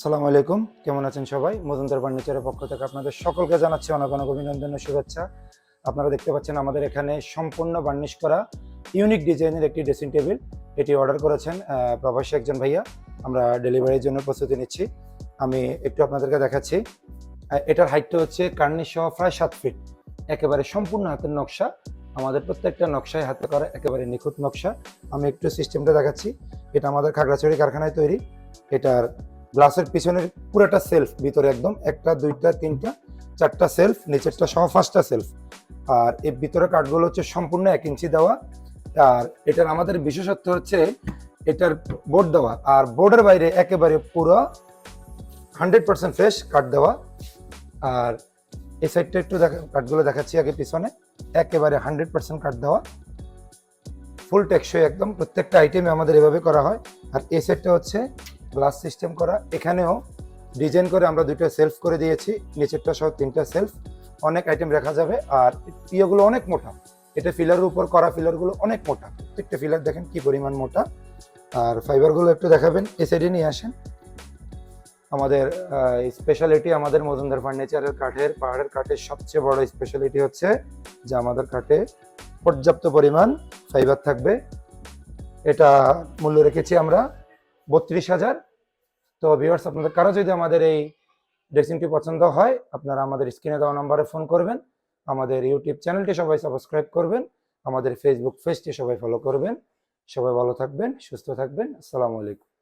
সালাম আলাইকুম। কেমন আছেন সবাই? মজুমদার ফার্নিচারের পক্ষ থেকে আপনাদের সকলকে জানাচ্ছি অনেক অনেক অভিনন্দন ও শুভেচ্ছা। আপনারা দেখতে পাচ্ছেন আমাদের এখানে সম্পূর্ণ বার্নিশ করা ইউনিক ডিজাইনের একটি ড্রেসিং টেবিল এটি অর্ডার করেছেন প্রবাসী একজন ভাইয়া। আমরা ডেলিভারির জন্য প্রস্তুতি নিচ্ছি। আমি একটু আপনাদেরকে দেখাচ্ছি। এটার হাইটটা হচ্ছে কার্নিশ সহ প্রায় সাত ফিট একেবারে সম্পূর্ণ হাতের নকশা। আমাদের প্রত্যেকটা নকশায় হাতে করা একেবারে নিখুঁত নকশা। আমি একটু সিস্টেমটা দেখাচ্ছি। এটা আমাদের খাগড়াছড়ি কারখানায় তৈরি। এটার গ্লাসের পিছনের পুরোটা সেলফ ভিতরে একদম একটা, দুইটা, তিনটা, চারটা সেলফ নিচেরটা সহ পাঁচটা সেলফ আর এর ভিতরে কাঠগুলো হচ্ছে সম্পূর্ণ এক ইঞ্চি দেওয়া। আর এটার আমাদের বিশেষত্ব হচ্ছে এটার বোর্ড দেওয়া। আর বোর্ডের বাইরে একেবারে পুরো হান্ড্রেড পার্সেন্ট ফ্রেশ কাঠ দেওয়া। আর এই সাইডটা একটু দেখা কাঠগুলো দেখাচ্ছি আগে পিছনে। একেবারে হান্ড্রেড পার্সেন্ট কাঠ দেওয়া। ফুল টেকসই একদম প্রত্যেকটা আইটেমে আমাদের এভাবে করা হয়। আর এই সাইডটা হচ্ছে গ্লাস সিস্টেম করা। এখানেও ডিজাইন করে আমরা দুটো সেলফ করে দিয়েছি, নিচেরটা সহ তিনটা সেলফ। অনেক আইটেম রাখা যাবে আর ইয়েগুলো অনেক মোটা। এটা ফিলারের উপর করা ফিলারগুলো অনেক মোটা। প্রত্যেকটা ফিলার দেখেন কি পরিমাণ মোটা। আর ফাইবারগুলো একটু দেখাবেন, এ সাইডে নিয়ে আসেন। আমাদের স্পেশালিটি আমাদের মজুমদার ফার্নিচারের কাঠের, পাহাড়ের কাঠের সবচেয়ে বড় স্পেশালিটি হচ্ছে যে আমাদের কাঠে পর্যাপ্ত পরিমাণ ফাইবার থাকবে। এটা মূল্য রেখেছি আমরা বত্রিশ হাজার। তো ভিউয়ার্স আপনাদের কারও যদি আমাদের এই ড্রেসিংটি পছন্দ হয়, আপনারা আমাদের স্ক্রিনে দেওয়া নম্বরে ফোন করবেন, আমাদের ইউটিউব চ্যানেলটি সবাই সাবস্ক্রাইব করবেন, আমাদের ফেসবুক পেজটি সবাই ফলো করবেন। সবাই ভালো থাকবেন, সুস্থ থাকবেন, আসসালামু আলাইকুম।